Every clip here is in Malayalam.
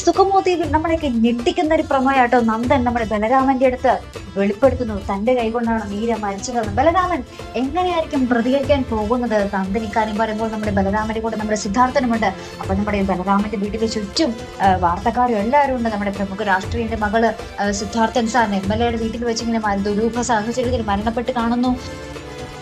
സുഖമോദി നമ്മളെയൊക്കെ ഞെട്ടിക്കുന്ന ഒരു പ്രമേയാട്ടോ നന്ദൻ നമ്മുടെ ബലരാമന്റെ അടുത്ത് വെളിപ്പെടുത്തുന്നു. തന്റെ കൈകൊണ്ടാണ് മീര മരിച്ചതെന്ന്. ബലരാമൻ എങ്ങനെയായിരിക്കും പ്രതികരിക്കാൻ പോകുന്നത്? നന്ദൻ ഇക്കാര്യം പറയുമ്പോൾ നമ്മുടെ ബലരാമന്റെ കൂടെ നമ്മുടെ സിദ്ധാർത്ഥനുമുണ്ട്. അപ്പൊ നമ്മുടെ ബലരാമന്റെ വീട്ടിന് ചുറ്റും വാർത്തക്കാരും എല്ലാവരും ഉണ്ട്. നമ്മുടെ പ്രമുഖ രാഷ്ട്രീയന്റെ മകൾ സിദ്ധാർത്ഥൻ സാർ എം എൽ എയുടെ വീട്ടിൽ വെച്ചിങ്ങനെ ദുരൂഹ സാഹചര്യത്തിൽ മരണപ്പെട്ട് കാണുന്നു.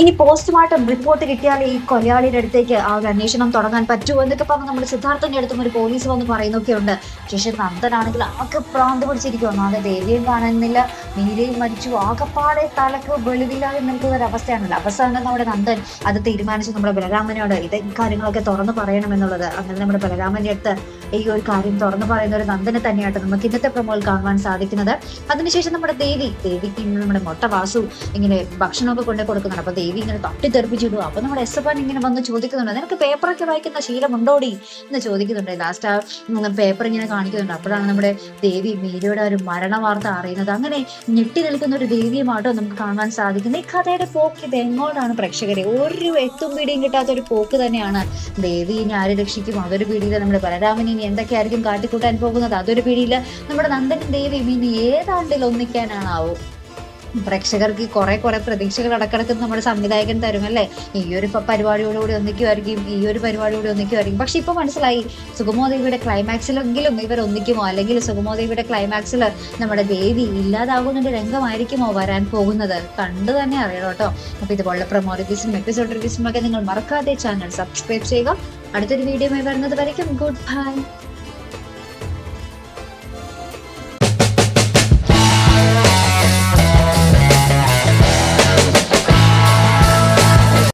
ഇനി പോസ്റ്റ്മോർട്ടം റിപ്പോർട്ട് കിട്ടിയാൽ ഈ കൊലയാളിയുടെ അടുത്തേക്ക് ആ ഒരു അന്വേഷണം തുടങ്ങാൻ പറ്റുമോ എന്നൊക്കെ പറഞ്ഞ് നമ്മൾ സിദ്ധാർത്ഥന്റെ അടുത്തും ഒരു പോലീസ് വന്ന് പറയുന്നൊക്കെ ഉണ്ട് ശേഷം നന്ദനാണെങ്കിൽ ആകെ പ്രാന്ത് പിടിച്ചിരിക്കുമോ നാളെ ദേവിയും കാണുന്നില്ല. മീരയും മരിച്ചു. ആകെപ്പാടെ തലക്ക് വെളിവില്ലാതെ നിൽക്കുന്ന ഒരു അവസ്ഥയാണല്ലോ. അവസാനം നമ്മുടെ നന്ദൻ അത് തീരുമാനിച്ചു. നമ്മുടെ ബലരാമനോട് ഇത് കാര്യങ്ങളൊക്കെ തുറന്നു പറയണമെന്നുള്ളത് അങ്ങനെ നമ്മുടെ ബലരാമന്റെ അടുത്ത് ഈ ഒരു കാര്യം തുറന്നു പറയുന്ന ഒരു നന്ദനെ തന്നെയായിട്ട് നമുക്ക് ഇന്നത്തെ പ്രമോൾ കാണുവാൻ സാധിക്കുന്നത്. അതിനുശേഷം നമ്മുടെ ദേവി ദേവിക്ക് നമ്മുടെ മൊട്ട വാസു ഇങ്ങനെ ഭക്ഷണമൊക്കെ കൊണ്ടു കൊടുക്കുന്നുണ്ട്. അപ്പൊ ദേവി ഇങ്ങനെ തട്ടിത്തെറിപ്പിച്ചിടുക അപ്പൊ നമ്മുടെ എസ് എഫ് ഇങ്ങനെ വന്ന് ചോദിക്കുന്നുണ്ട്. നിനക്ക് പേപ്പറൊക്കെ വായിക്കുന്ന ശീലമുണ്ടോടി? എന്ന് ചോദിക്കുന്നുണ്ട്. ലാസ്റ്റ് ആ പേപ്പർ ഇങ്ങനെ കാണിക്കുന്നുണ്ട്. അപ്പോഴാണ് നമ്മുടെ ദേവി മീരയുടെ ഒരു മരണ വാർത്ത അറിയുന്നത്. അങ്ങനെ ഞെട്ടി നിൽക്കുന്ന ഒരു ദേവിയുമായിട്ടോ നമുക്ക് കാണാൻ സാധിക്കുന്നത്. ഈ കഥയുടെ പോക്ക് ഇത് എങ്ങോട്ടാണ് പ്രേക്ഷകരെ? ഒരു എത്തും പിടിയും കിട്ടാത്ത ഒരു പോക്ക് തന്നെയാണ്. ദേവി ആരെ രക്ഷിക്കും? അതൊരു പിടിയിൽ നമ്മുടെ ബലരാമൻ ഇനി എന്തൊക്കെയായിരിക്കും കാട്ടിക്കൂട്ടാൻ പോകുന്നത്? അതൊരു പിടിയില്ല നമ്മുടെ നന്ദനും ദേവിയും ഇനി ഏതാണ്ടിൽ ഒന്നിക്കാനാണാവോ? പ്രേക്ഷകർക്ക് കുറെ കുറെ പ്രതീക്ഷകൾ അടക്കിടക്ക് നമ്മുടെ സംവിധായകൻ തരും അല്ലേ ഈ ഒരു പരിപാടിയോടുകൂടി ഒന്നിക്കുമായിരിക്കും ഈ ഒരു പരിപാടിയോട് ഒന്നിക്കുമായിരിക്കും. പക്ഷെ ഇപ്പൊ മനസ്സിലായി സുഗമോദേവിയുടെ ക്ലൈമാക്സിലെങ്കിലും ഇവർ ഒന്നിക്കുമോ അല്ലെങ്കിൽ സുഗമോദേവിയുടെ ക്ലൈമാക്സിൽ നമ്മുടെ ദേവി ഇല്ലാതാകുന്നതിന്റെ രംഗമായിരിക്കുമോ വരാൻ പോകുന്നത്? കണ്ടു തന്നെ അറിയണം കേട്ടോ. അപ്പൊ ഇതുപോലുള്ള പ്രൊമോ റിവ്യൂസും എപ്പിസോഡ് റിവ്യൂസും ഒക്കെ നിങ്ങൾ മറക്കാതെ ചാനൽ സബ്സ്ക്രൈബ് ചെയ്യുക. അടുത്തൊരു വീഡിയോ വരുന്നത് വരയ്ക്കും. Good bye